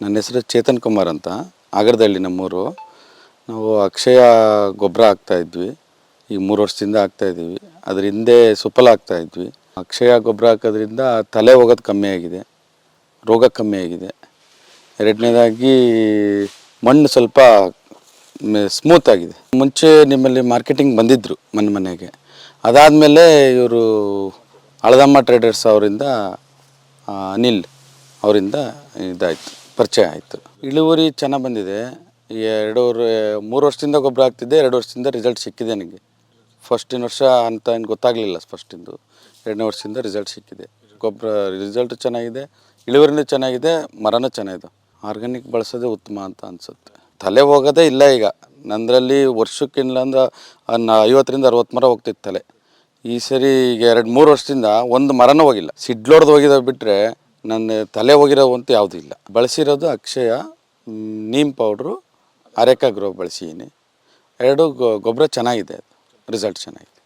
ನನ್ನ ಹೆಸರು ಚೇತನ್ ಕುಮಾರ್ ಅಂತ ಆಗರದಲ್ಲಿ ನಮ್ಮೂರು. ನಾವು ಅಕ್ಷಯ ಗೊಬ್ಬರ ಹಾಕ್ತಾ ಇದ್ವಿ. ಈಗ ಮೂರು ವರ್ಷದಿಂದ ಹಾಕ್ತಾ ಇದ್ದೀವಿ. ಅದ್ರ ಹಿಂದೆ ಸುಫಲ ಹಾಕ್ತಾ ಇದ್ವಿ. ಅಕ್ಷಯ ಗೊಬ್ಬರ ಹಾಕೋದ್ರಿಂದ ತಲೆ ಹೋಗೋದು ಕಮ್ಮಿ ಆಗಿದೆ. ರೋಗ ಕಮ್ಮಿ ಆಗಿದೆ. ಎರಡನೇದಾಗಿ ಮಣ್ಣು ಸ್ವಲ್ಪ ಸ್ಮೂತ್ ಆಗಿದೆ. ಮುಂಚೆ ನಿಮ್ಮಲ್ಲಿ ಮಾರ್ಕೆಟಿಂಗ್ ಬಂದಿದ್ದರು ಮನೆ ಮನೆಗೆ. ಅದಾದಮೇಲೆ ಇವರು ಹಳದಮ್ಮ ಟ್ರೇಡರ್ಸ್ ಅವರಿಂದ ಅನಿಲ್ ಅವರಿಂದ ಇದಾಯಿತು. ಪರಿಚಯ ಆಯಿತು. ಇಳುವರಿ ಚೆನ್ನಾಗಿ ಬಂದಿದೆ. ಎರಡೂವರೆ, ಮೂರು ವರ್ಷದಿಂದ ಗೊಬ್ಬರ ಹಾಕ್ತಿದ್ದೆ, ಎರಡು ವರ್ಷದಿಂದ ರಿಸಲ್ಟ್ ಸಿಕ್ಕಿದೆ ನನಗೆ ಫಸ್ಟಿನ ವರ್ಷ ಅಂತ ಏನು ಗೊತ್ತಾಗಲಿಲ್ಲ ಫಸ್ಟಿಂದು ಎರಡನೇ ವರ್ಷದಿಂದ ರಿಸಲ್ಟ್ ಸಿಕ್ಕಿದೆ. ಗೊಬ್ಬರ ರಿಸಲ್ಟ್ ಚೆನ್ನಾಗಿದೆ, ಇಳುವರಿನೂ ಚೆನ್ನಾಗಿದೆ, ಮರನೂ ಚೆನ್ನಾಗಿದೆ. ಆರ್ಗ್ಯಾನಿಕ್ ಬಳಸೋದೇ ಉತ್ತಮ ಅಂತ ಅನಿಸುತ್ತೆ. ತಲೆ ಹೋಗೋದೇ ಇಲ್ಲ ಈಗ. ನಂದರಲ್ಲಿ ವರ್ಷಕ್ಕಿಲ್ಲ ಅಂದ್ರೆ ಅನ್ನ ಐವತ್ತರಿಂದ ಅರವತ್ತು ಮರ ಹೋಗ್ತಿತ್ತು ತಲೆ. ಈ ಸರಿ ಈಗ ಎರಡು, ಮೂರು ವರ್ಷದಿಂದ ಒಂದು ಮರನೂ ಹೋಗಿಲ್ಲ. ಸಿಡ್ಲೊಡ್ದು ಹೋಗಿದ ಬಿಟ್ಟರೆ ನನ್ನ ತಲೆ ಹೋಗಿರೋ ಅಂತ ಯಾವುದೂ ಇಲ್ಲ. ಬಳಸಿರೋದು Akshaya, neem powder areca grow ಬಳಸಿದ್ದೀನಿ. ಎರಡು ಗೊಬ್ಬರ ಚೆನ್ನಾಗಿದೆ ರಿಸಲ್ಟ್ ಚೆನ್ನಾಗಿದೆ.